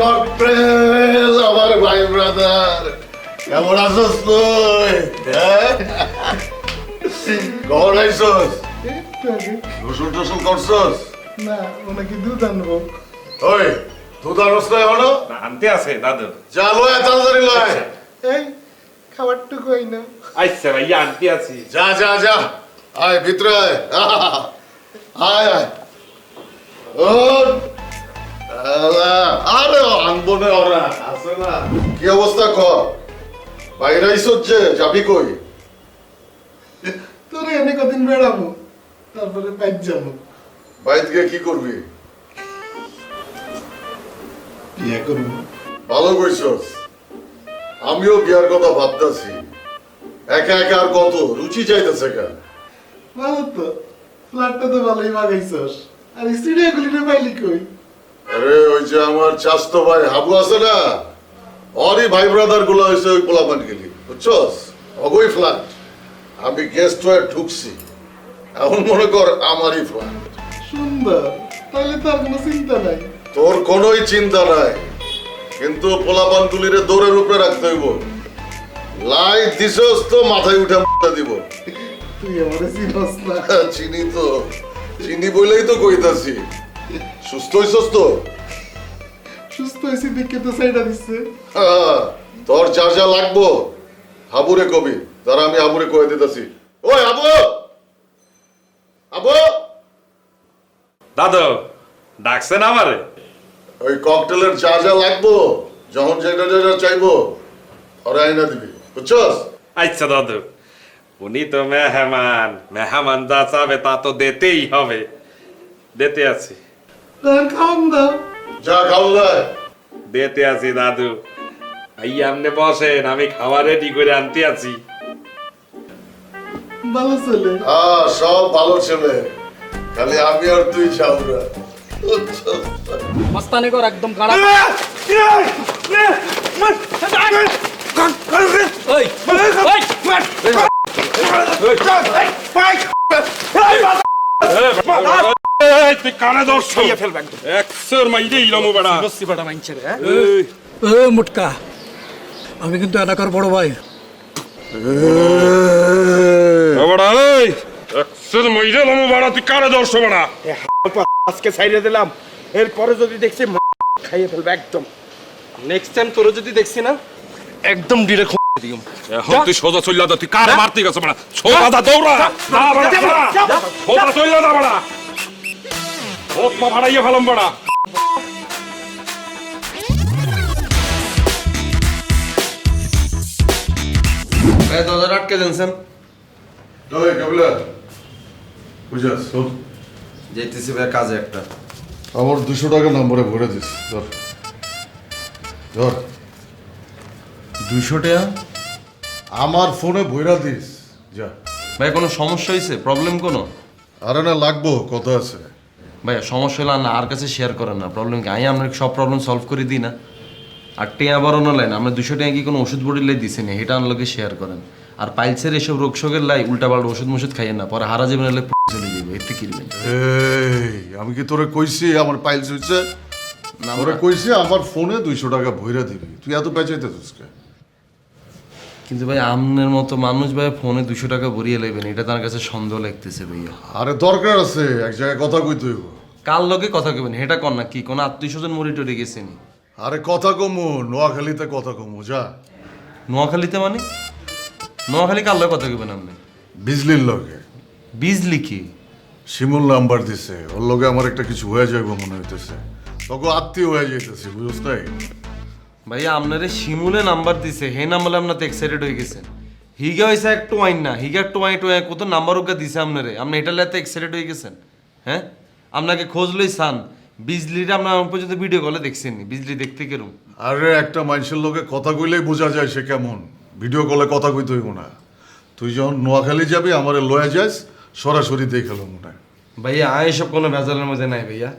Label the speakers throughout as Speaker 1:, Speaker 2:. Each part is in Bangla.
Speaker 1: ককটেল আমার ভাই ব্রাদার। কেমন আছিস তুই? হ্যাঁ? কখন আইসস? গোসল টোসল করছস?
Speaker 2: না ওনাকে দুধ আনব।
Speaker 1: ওই দুধ আনস না এখনও?
Speaker 3: আনতে আছে দাদু।
Speaker 1: যা লয় তাড়াতাড়ি লয়।
Speaker 2: এই খাবারটুকু এই না
Speaker 3: আচ্ছা ভাইয়া আনতে আছি।
Speaker 1: যা যা যা। আয় ভিতরে আয়। আয় আয়। আরে আনব না ওরা না। কি অবস্থা কর? বাইরে যাবি কই?
Speaker 2: তোর কদিন বেড়াবো তারপরে যাব।
Speaker 1: বাইরে গিয়ে কি করবি?
Speaker 2: বিয়ে করব।
Speaker 1: ভালো কইছস। আমিও বিয়ার কথা ভাবতাছি। একা একা আর কত রুচি চাইতেছে কা?
Speaker 2: ভালো তো ফ্ল্যাটটা তো ভালোই বাগাইছস আর স্টুডিও গুলিটা পাইলি কই?
Speaker 1: আরে ওই যে আমার চাস্তো ভাই হাবু আছে না? অরই ভাই ব্রাদারগুলো হয়েছে ওই পোলাপান গেলি বুঝছস? অগই ফ্ল্যাট আমি গেস্ট হয়ে ঢুকছি। এখন মনে কর আমারই ফ্ল্যাট
Speaker 2: সুন্দর। তাহলে তো কোনো চিন্তা নাই।
Speaker 1: তোর কোনোই চিন্তা নাই। কিন্তু পোলাপান গুলিরে দৌড়ের উপরে রাখতে হইব। লাই দিছস তো মাথায় উঠে দিব।
Speaker 2: তুই আমারে চিনস না।
Speaker 1: চিনি তো। চিনি বলেই তো কইতাছি। সুস্থ। হইছস তো
Speaker 2: সুস্থ হয়েছি দেখে তো সাইডা দিচ্ছে।
Speaker 1: হ্যাঁ, তোর যা যা লাগবো হাবুরে কবি। তারা আমি হাবুরে কয়ে দিতেছি। ওই হাবু! হাবু!
Speaker 3: দাদু ডাকছেন আমারে?
Speaker 1: ওই ককটেলের যা যা লাগবো যখন যেটা যেটা চাইব ওরা আইনা দিবি। বুঝছস?
Speaker 3: আচ্ছা দাদু। উনি তো মেহমান। মেহমান যা চাবে তা তো দিতেই হবে। দিতে আছি।
Speaker 2: আর খাওয়ান দাও
Speaker 1: যা খাওয়া
Speaker 3: দিতে আছি দাদু এই আমনে বসেন আমি খাবার রেডি করে আনতে আছি
Speaker 2: ভালো চলে
Speaker 1: হ্যাঁ সব ভালো ছেলে খালি আমি আর তুই ছাউরা
Speaker 4: মস্তানি কর একদম কাড়া ওই ওই
Speaker 3: এই, তুই কানে ধরছ ফেলবে একশোর মাইরে ইলামু বেড়া
Speaker 4: বস্তি পাটা মাইনছে রে ও মুটকা আমি কিন্তু এলাকার বড় ভাই
Speaker 3: বেড়া এই একশোর মাইরে ইলামু বেড়া তুই কানে ধরছ বেড়া
Speaker 5: আজকে সাইডে দিলাম এরপরে যদি দেখছি খাইয়ে ফেলবে একদম নেক্সট টাইম তোর যদি দেখছি না একদম ডিরেক্ট দিম
Speaker 3: এখন তুই সোজা চল্লা দা তুই কার মারতে গেছ বেড়া সোজা দৌড়া। সোজা চল্লা দা ওত মা ভাড়াইয়ে ফেলাম বেড়া।
Speaker 5: দরজা আটকে দিনছেন
Speaker 1: ওই কাবলা বুঝাস শোন
Speaker 5: যেতেছি ভাই কাজে একটা।
Speaker 1: আমার দুশো টাকা নম্বরে ভরে দিস ধর। ধর।
Speaker 5: দুইশো টাকা?
Speaker 1: আমার ফোনে ভইরা দিস যা।
Speaker 5: ভাই কোনো সমস্যা হয়েছে প্রবলেম কোনো?
Speaker 1: আরে না লাগবো কথা আছে।
Speaker 5: ভাই সমস্যা হলে না আর কাছে শেয়ার করেন না। প্রবলেম কি? আমি আপনার সব প্রবলেম সলভ করে দিই না। আর টেয়া বাড়ানো লাইন আমরা দুশো টাকা কি কোনো ওষুধ বড়ি লাই দিছি না? এটা আনলোকে শেয়ার করেন। আর পাইলসের এসব রোগ শোকের লাই উল্টা পাল্টা ওষুধ মষুধ খাইয়েন না পরে হারা যাবেন হলে চলে যাবে এতে কিনবেন
Speaker 1: এই আমি কি তোরে কইছি আমার পাইলস হইছে?
Speaker 5: না,
Speaker 1: তোরে কইছি আমার ফোনে দুইশো টাকা ভইরা দিবি। তুই এত পেঁচাইতে কে
Speaker 5: কিন্তু ভাই আমনের মতো মানুষ ভাই ফোনে দুশো টাকা ভরিয়ে নেবেন এটা তার কাছে সন্দেহ লাগতেছে ভাইয়া।
Speaker 1: আরে দরকার আছে এক জায়গায় কথা কইতে হইব।
Speaker 5: কার লোকে কথা কবেন এটা কর না কি কোনো আত্মীয় স্বজন মরি টরে গেছেনি?
Speaker 1: আরে কথা কমু নোয়াখালীতে কথা কমু যা।
Speaker 5: নোয়াখালীতে মানে? নোয়াখালী কার লগে কথা কবেন আপনি?
Speaker 1: বিজলির লগে।
Speaker 5: বিজলি কি?
Speaker 1: শিমুল নাম্বার দিছে ওর লগে আমার একটা কিছু হয়ে যাইব মনে হইতেছে। তোকে আত্মীয় হয়ে যাইতেছে বুঝছ তাই?
Speaker 5: ভাইয়া আপনারে শিমুলে নাম্বার দিছে। হে নাম্বারে আপনার তো এক্সাইটেড হয়ে গেছেন হিগা হয়েছে এক টোয়াইন না। হিগা টোয়াই টোয়াই কত নাম্বার ওকে দিছে আপনারে? আপনি এটা লেতে এক্সাইটেড হয়ে গেছেন হ্যাঁ? আপনাকে খোঁজ লই সান বিজলিটা আপনার আমার পর্যন্ত ভিডিও কলে দেখছেন বিজলি দেখতে কেরম?
Speaker 1: আরে একটা মানুষের লোকে কথা কইলেই বোঝা যায় সে কেমন। ভিডিও কলে কথা কইতে হইব না। তুই যখন নোয়াখালী যাবি আমারে লয়ে যাস সরাসরি দেখে মনে হয়।
Speaker 5: ভাইয়া আয় এসব কোনো ভেজালের মধ্যে নাই ভাইয়া।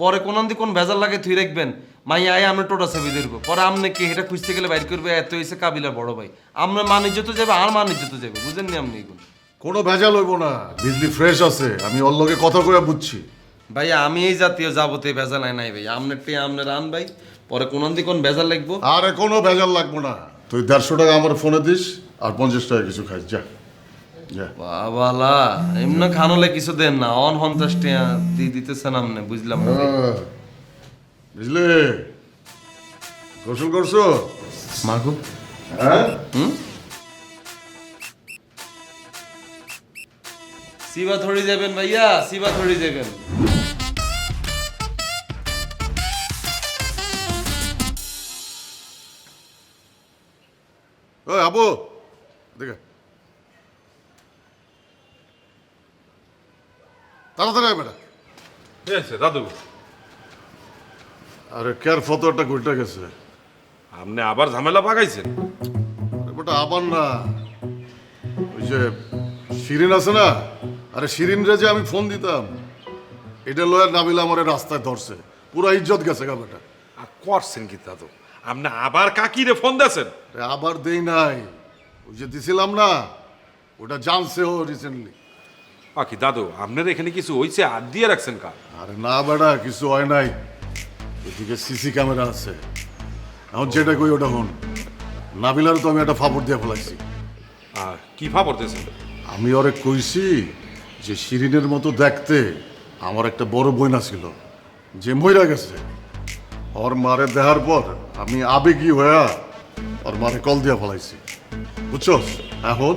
Speaker 5: পরে কোন দিন কোন ভেজাল লাগে তুই রাখবেন মাই আয় আমরা টোটা সেবি দেখব পরে আপনি কি এটা খুঁজতে গেলে বাইর করবে এত হয়েছে কাবিলার বড় ভাই। আমরা মানিজ্য তো যাবে আর মানিজ্য তো যাবে বুঝেন নি আপনি এগুলো?
Speaker 1: কোনো ভেজাল হইব না বিজলি ফ্রেশ আছে আমি ওর লগে কথা কইয়া বুঝছি।
Speaker 5: ভাইয়া আমি এই জাতীয় যাবতীয় ভেজাল নাই নাই ভাই আপনার টে আপনার রান ভাই পরে কোন দিক কোন বেজার লাগবো?
Speaker 1: আরে কোনো ভেজাল লাগবো না তুই দেড়শো টাকা আমার ফোনে দিস আর পঞ্চাশ টাকা কিছু খাইস যা যা।
Speaker 5: বাবালা এমনি খানলে কিছু দেন না অন পঞ্চাশ টাকা দিয়ে দিতেছেন আপনি বুঝলাম না
Speaker 1: হ্যাঁ। বুঝলে? গোসল করছ?
Speaker 5: মাগো।
Speaker 1: হ্যাঁ?
Speaker 5: সিবা থড়ি যাবেন ভাইয়া সিবা থড়ি যাবেন
Speaker 1: ওই আবু দেখে তাড়াতাড়ি আয় বেটা।
Speaker 3: কি হয়েছে দাদু
Speaker 1: আরে কেয়ার ফটোটা ঘুরতে গেছে?
Speaker 3: আপনি আবার ঝামেলা পাকাইছেন?
Speaker 1: বেটা আবার না। ওই যে শিরিন আছে না? আরে শিরিন রে যে আমি ফোন দিতাম এটা লয়ার নাবিলা আমার রাস্তায় ধরছে। পুরো ইজ্জত গেছে গা বেটা
Speaker 3: আর করছেন কি দাদু আপনি আবার কাকিরে ফোন দিয়েছেন?
Speaker 1: আবার দেই নাই। ওই যে দিছিলাম না ওটা জানছে ও রিসেন্টলি
Speaker 3: কি দাদু আপনার এখানে কিছু হয়েছে আর দিয়ে রাখছেন কা?
Speaker 1: আরে না বেটা কিছু হয় নাই। এদিকে সিসি ক্যামেরা আছে। এখন যেটা কই ওটা হন। নাবিলার তো আমি একটা ফাপড় দিয়ে ফেলাইছি।
Speaker 3: আর কি ফাপড় দিয়েছেন?
Speaker 1: আমি ওরে কইছি যে শিরিনের মতো দেখতে আমার একটা বড় বইনা ছিল যে মইরা গেছে। ওর মারে দেহার পর আমি আবেগী হয়ে ওর মারে কল দিয়া ফেলাইছি। বুঝছস? এখন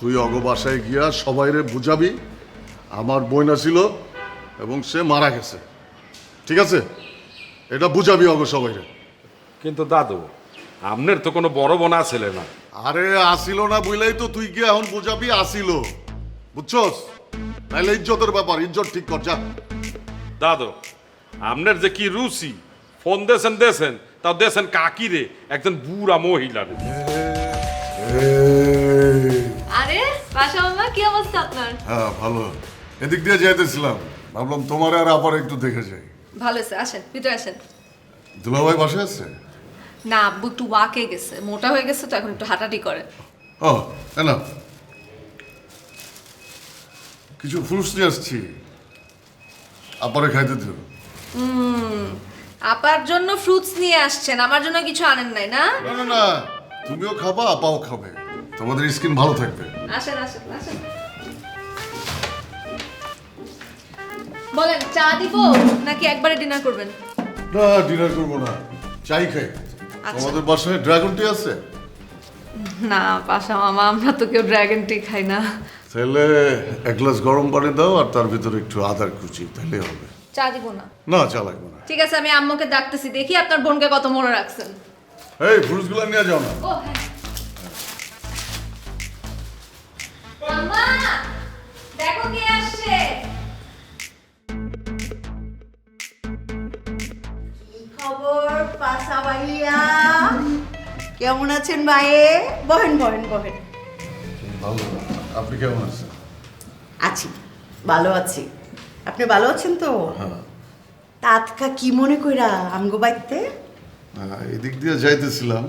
Speaker 1: তুই অগ বাসায় গিয়া সবাইরে বুঝাবি আমার বইনা ছিল এবং সে মারা গেছে। ঠিক আছে? এটা বুঝাবি অগ সবাইরে
Speaker 3: কিন্তু দাদু আপনার তো কোনো বড় বোন ছেলে না।
Speaker 1: আরে আসিল না বুঝলেই তো তুই গিয়ে এখন বুঝাবি আসিল। বুঝছস? তাহলে ইজ্জতের ব্যাপার ইজ্জত ঠিক কর যা।
Speaker 3: দাদু আপনার যে কি রুচি ফোন দেছেন দেছেন তাও দেছেন কাকিরে একজন বুড়া মহিলা রে।
Speaker 6: আরে বাসা মামা কি অবস্থা আপনার?
Speaker 1: হ্যাঁ ভালো। এদিক দিয়ে যাইতেছিলাম। ভাবলাম তোমার আর আবার একটু দেখে যাই।
Speaker 6: ভালো আছে আসেন ভিতরে আসেন।
Speaker 1: দুলাভাই বাসায় আছে?
Speaker 6: না আব্বু একটু ওয়াকে গেছে মোটা হয়ে গেছে তো এখন একটু হাঁটাহাঁটি করে।
Speaker 1: ও না কিছু ফ্রুটস নিয়ে আসছি। আপারে খাইতে দিও।
Speaker 6: আপার জন্য ফ্রুটস নিয়ে আসছেন আমার জন্য কিছু আনেন নাই না?
Speaker 1: না না না তুমিও খাবা আপাও খাবে। তোমাদের স্কিন ভালো থাকবে।
Speaker 6: আসেন আসেন আসেন। বলেন চা দিব নাকি একবারে ডিনার করবেন?
Speaker 1: না ডিনার করব না। চাই খাই। তোমাদের বাসায় ড্রাগন টি আছে?
Speaker 6: না পাশা মামা আমরা তো কেউ ড্রাগন টি খাই না।
Speaker 1: তাহলে এক গ্লাস গরম পানি দাও আর তার ভিতরে একটু আদার কুচি তাহলে হবে।
Speaker 6: চা দিব না।
Speaker 1: না চা লাগবে না।
Speaker 6: ঠিক আছে আমি আম্মুকে ডাকতেছি দেখি আপনার বোনকে কত মনে রাখছেন।
Speaker 1: এই ফ্রুটসগুলো নিয়ে যাও না।
Speaker 6: ও হ্যাঁ। আম্মা দেখো কে আসছে।
Speaker 7: পাশা ভাইয়া। কেমন আছেন ভাইয়ে? বহেন বহেন বহেন।
Speaker 1: ভালো। আপনি কেমন আছেন?
Speaker 7: আছি ভালো আছি। আপনি ভালো আছেন তো?
Speaker 1: হ্যাঁ।
Speaker 7: তাতকা কি মনে কইরা আমগো বাইতে
Speaker 1: আহ, এদিক দিয়ে যাইতেছিলাম।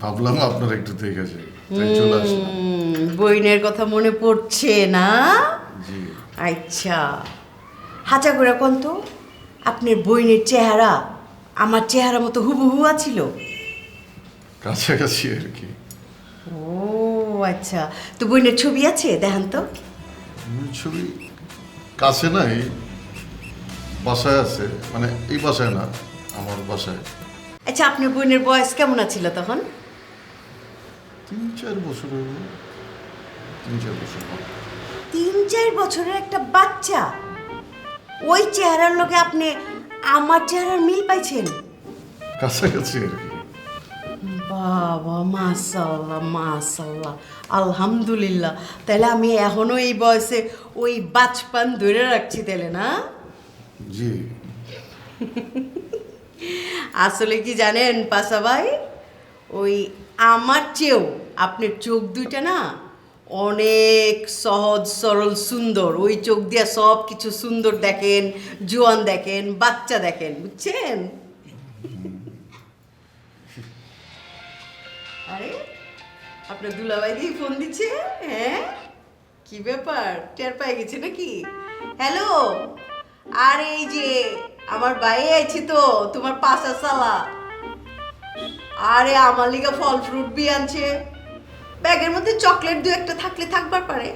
Speaker 1: ভাবলাম আপনার একটু দেখে যাই তাই চলে আসলাম।
Speaker 7: বইনের কথা মনে পড়ছে না?
Speaker 1: জি।
Speaker 7: আচ্ছা। হাঁচা করে কোন তো? আপনার বইনের চেহারা। আমার চেহারা মতো হুবহু ছিল
Speaker 1: কাছাকাছি আর কি।
Speaker 7: ও আচ্ছা। তো বইনের ছবি আছে? দেখান তো।
Speaker 1: ছবি কাছে নাই বাসায় আছে। মানে এই বাসায় না আমার বাসায়।
Speaker 7: আচ্ছা আপনার বইনের বয়স কেমন ছিল তখন?
Speaker 1: তিন চার বছর। তিন চার বছর।
Speaker 7: তিন চার বছরের একটা বাচ্চা। ওই চেহারার লোকে আপনি আমার চেহারার মিল পাইছেন?
Speaker 1: কাছাকাছি আর কি।
Speaker 7: বাবা মাসাল্লাহ মাসাল্লাহ আলহামদুলিল্লাহ। তাহলে আমি এখনও এই বয়সে ওই বাচপান ধরে রাখছি তাহলে না?
Speaker 1: জি।
Speaker 7: আসলে কি জানেন পাশা ভাই? ওই আমার চেয়েও আপনার চোখ দুইটা না অনেক সহজ, সরল, সুন্দর। ওই চোখ দিয়া সব কিছু সুন্দর দেখেন, জোয়ান দেখেন, বাচ্চা দেখেন, বুঝছেন? আরে, আপনার দুলাভাই দিয়ে ফোন দিচ্ছে? হ্যাঁ? কি ব্যাপার? টের পাই গেছে নাকি? হ্যালো? আর, এই যে, আমার ভাই আইছি তো, তোমার পাশা সালা আরে, আমার লিগা ফল ফ্রুট বি আনছে। ব্যাগের মধ্যে চকলেট দু একটা থাকলে থাকবার পারে।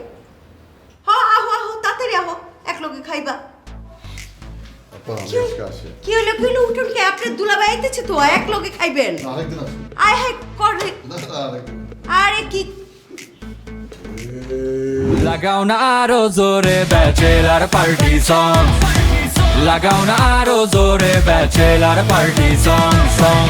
Speaker 7: হ আহো আহো তাড়াতাড়ি আহো এক লগে খাইবা কি হলো? কি হলো? উঠুন কে? আপনার দুলাভাই আইতেছে তো এক লগে খাইবেন। আয় হায় করে আরে কি?
Speaker 8: লাগাও না আরও জোরে ব্যাচেলার পার্টি সং লাগাও না আরও জোরে ব্যাচেলার পার্টি সং সং